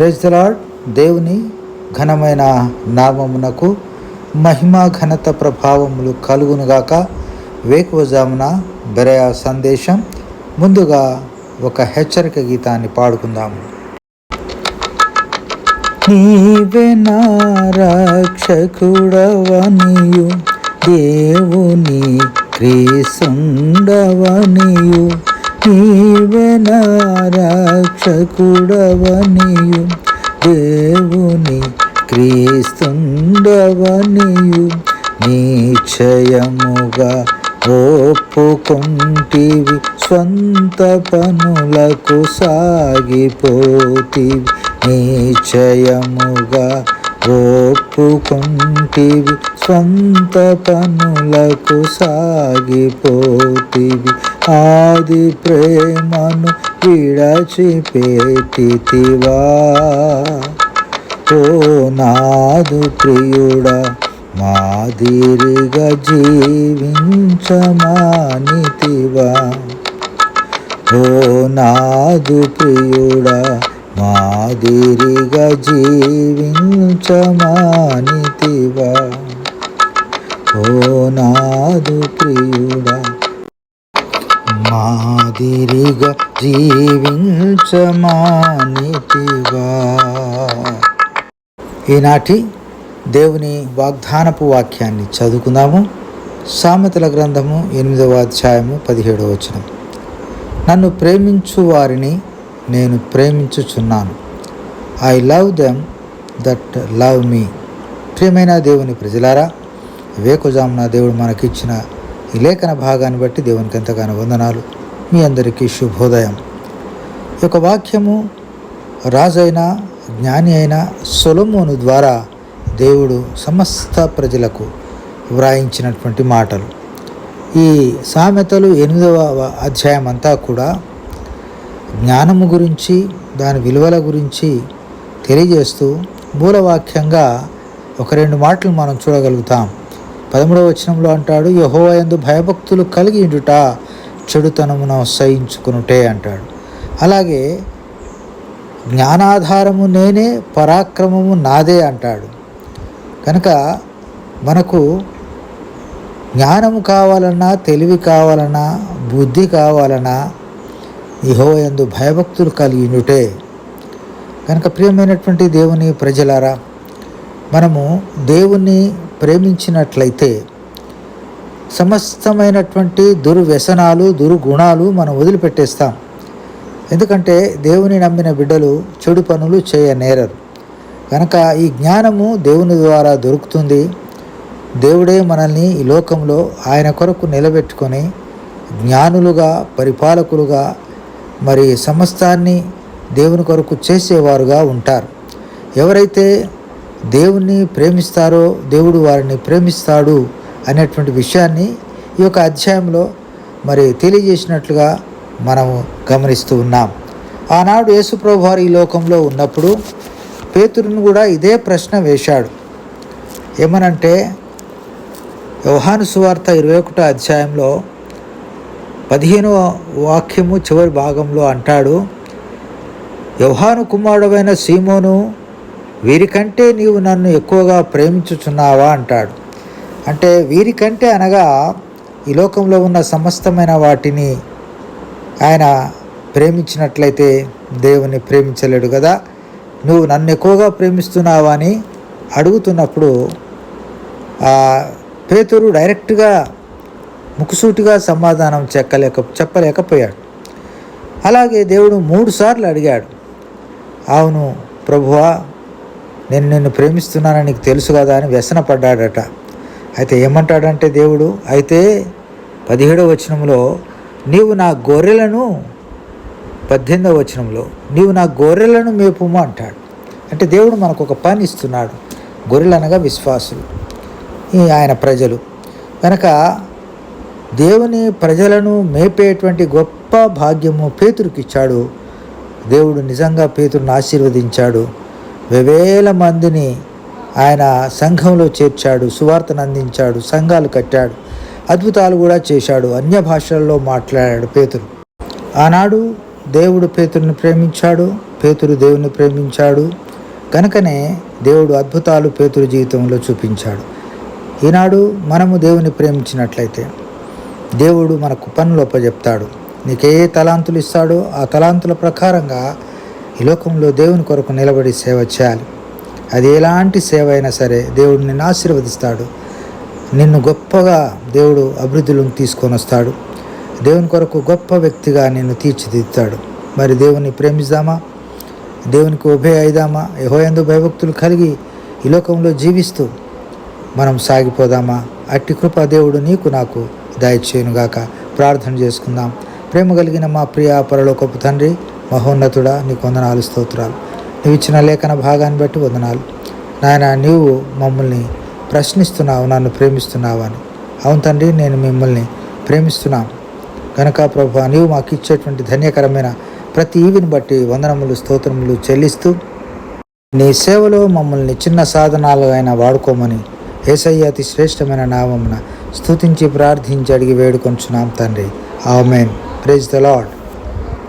ప్రెజ్లాడ్ దేవుని ఘనమైన నామమునకు మహిమ ఘనత ప్రభావములు కలుగునుగాక వేకువజామున బెరయా సందేశం. ముందుగా ఒక హెచ్చరిక గీతాన్ని పాడుకుందాము నీవే నా రక్షకుడవనియు దేవుని క్రీసుండవనియు. నీవే నా దేవుని క్రీస్తుండవనియు నిశ్చయముగా ఒప్పుకుంటివి స్వంత పనులకు సాగిపోతివి నిశ్చయముగా ఒప్పుకుంటివి స్వంత పనులకు సాగిపోతివి. ఆది ప్రేమను విడచిపెట్టితివా? ఓ నాదు ప్రియుడా మాదిరిగా జీవించమానితివా? ఓ నాదు ప్రియుడా మాదిరిగా జీవించమానితివా. ఓ నాదు ప్రియుడా మాదిరిగా జీవించమానితివా. ఈనాటి దేవుని వాగ్దానపు వాక్యాన్ని చదువుకుందాము. సామెతల గ్రంథము ఎనిమిదవ అధ్యాయము పదిహేడవ వచనం. నన్ను ప్రేమించు వారిని నేను ప్రేమించుచున్నాను. I love them that love me ప్రియమైన దేవుని ప్రజలారా వేకుజామున దేవుడు మనకిచ్చిన ఈ లేఖన భాగాన్ని బట్టి దేవునికి ఎంతగానో వందనాలు. మీ అందరికీ శుభోదయం. ఈ యొక్క వాక్యము రాజైన జ్ఞాని అయిన సొలమోను ద్వారా దేవుడు సమస్త ప్రజలకు వ్రాయించినటువంటి మాటలు. ఈ సామెతలు ఎనిమిదవ అధ్యాయం అంతా కూడా జ్ఞానము గురించి దాని విలువల గురించి తెలియజేస్తూ మూలవాక్యంగా ఒక రెండు మాటలు మనం చూడగలుగుతాం. పదమూడవ వచనంలో అంటాడు యహోవయందు భయభక్తులు కలిగి ఉండుట చెడుతనమును సహించుకునుటే అంటాడు. అలాగే జ్ఞానాధారము నేనే పరాక్రమము నాదే అంటాడు. కనుక మనకు జ్ఞానము కావాలన్నా తెలివి కావాలన్నా బుద్ధి కావాలన్నా ఇహోయందు భయభక్తులు కలిగినుటే కనుక ప్రియమైనటువంటి దేవుని ప్రజలారా మనము దేవుణ్ణి ప్రేమించినట్లయితే సమస్తమైనటువంటి దుర్వ్యసనాలు దుర్గుణాలు మనం వదిలిపెట్టేస్తాం. ఎందుకంటే దేవుని నమ్మిన బిడ్డలు చెడు పనులు చేయనేరరు కనుక ఈ జ్ఞానము దేవుని ద్వారా దొరుకుతుంది. దేవుడే మనల్ని ఈ లోకంలో ఆయన కొరకు నిలబెట్టుకొని జ్ఞానులుగా పరిపాలకులుగా మరి సమస్తాన్ని దేవుని కొరకు చేసేవారుగా ఉంటారు. ఎవరైతే దేవుణ్ణి ప్రేమిస్తారో దేవుడు వారిని ప్రేమిస్తాడు అనేటువంటి విషయాన్ని ఈ యొక్క అధ్యాయంలో మరి తెలియజేసినట్లుగా మనము గమనిస్తూ ఉన్నాం. ఆనాడు యేసుప్రభు వారు ఈ లోకంలో ఉన్నప్పుడు పేతురును కూడా ఇదే ప్రశ్న వేశాడు. ఏమనంటే యోహాను సువార్త ఇరవై ఒకటో అధ్యాయంలో పదిహేనవ వాక్యము చివరి భాగంలో అంటాడు యోహాను కుమారుడమైన సీమోను వీరికంటే నీవు నన్ను ఎక్కువగా ప్రేమించుచున్నావా? అంటాడు. అంటే వీరికంటే అనగా ఈ లోకంలో ఉన్న సమస్తమైన వాటిని ఆయన ప్రేమించినట్లయితే దేవుని ప్రేమించలేడు కదా. నువ్వు నన్ను ఎక్కువగా ప్రేమిస్తున్నావా? అని అడుగుతున్నప్పుడు పేతురు డైరెక్ట్గా ముక్కుసూటిగా సమాధానం చెక్కలేక చెప్పలేకపోయాడు. అలాగే దేవుడు మూడు సార్లు అడిగాడు అవును ప్రభువా నేను నిన్ను ప్రేమిస్తున్నానని నీకు తెలుసు కదా అని వ్యసనపడ్డాడట. అయితే ఏమంటాడంటే దేవుడు అయితే పదిహేడవ వచనంలో నీవు నా గొర్రెలను పద్దెనిమిదవ వచనంలో నీవు నా గొర్రెలను మేపుము అంటాడు. అంటే దేవుడు మనకు ఒక పని ఇస్తున్నాడు గొర్రెలు అనగా విశ్వాసులు ఈ ఆయన ప్రజలు. కనుక దేవుని ప్రజలను మేపేటువంటి గొప్ప భాగ్యము పేతురికిచ్చాడు. దేవుడు నిజంగా పేతురుని ఆశీర్వదించాడు. వేవేల మందిని ఆయన సంఘంలో చేర్చాడు సువార్తను అందించాడు సంఘాలు కట్టాడు అద్భుతాలు కూడా చేశాడు అన్య భాషల్లో మాట్లాడాడు పేతురు. ఆనాడు దేవుడు పేతురుని ప్రేమించాడు పేతురు దేవుని ప్రేమించాడు. కనుకనే దేవుడు అద్భుతాలు పేతురు జీవితంలో చూపించాడు. ఈనాడు మనము దేవుని ప్రేమించినట్లయితే దేవుడు మనకు పనులు చెప్తాడు నీకు ఏ తలాంతులు ఇస్తాడో ఆ తలాంతుల ప్రకారంగా ఈ లోకంలో దేవుని కొరకు నిలబడి సేవ చేయాలి. అది ఎలాంటి సేవ అయినా సరే దేవుడు నిన్ను ఆశీర్వదిస్తాడు. నిన్ను గొప్పగా దేవుడు అభివృద్ధిలోకి తీసుకొని వస్తాడు. దేవుని కొరకు గొప్ప వ్యక్తిగా నిన్ను తీర్చిదిద్దుతాడు. మరి దేవుని ప్రేమిద్దామా? దేవునికి ఉభయ అయిదామా? యహోయందు భయభక్తులు కలిగి ఈ లోకంలో జీవిస్తూ మనం సాగిపోదామా? అట్టి కృప దేవుడు నీకు నాకు దయచేయునుగాక. ప్రార్థన చేసుకుందాం. ప్రేమ కలిగిన మా ప్రియ పరలోకపు తండ్రి మహోన్నతుడా నీకు వందనాలు స్తోత్రాలు. నువ్వు ఇచ్చిన లేఖన భాగాన్ని బట్టి వందనాలు. నాయన నీవు మమ్మల్ని ప్రశ్నిస్తున్నావు నన్ను ప్రేమిస్తున్నావు అని. అవును తండ్రి నేను మిమ్మల్ని ప్రేమిస్తున్నాను కనుక ప్రభు నీవు మాకు ఇచ్చేటువంటి ధన్యకరమైన ప్రతి ఈవిని బట్టి వందనములు స్తోత్రములు చెల్లిస్తూ నీ సేవలో మమ్మల్ని చిన్న సాధనాలు అయినా వాడుకోమని ఏసయ్య అతి శ్రేష్టమైన నామమున స్థుతించి ప్రార్థించి అడిగి వేడుకొంచున్నాం తండ్రి. ఆమెన్. Praise the lord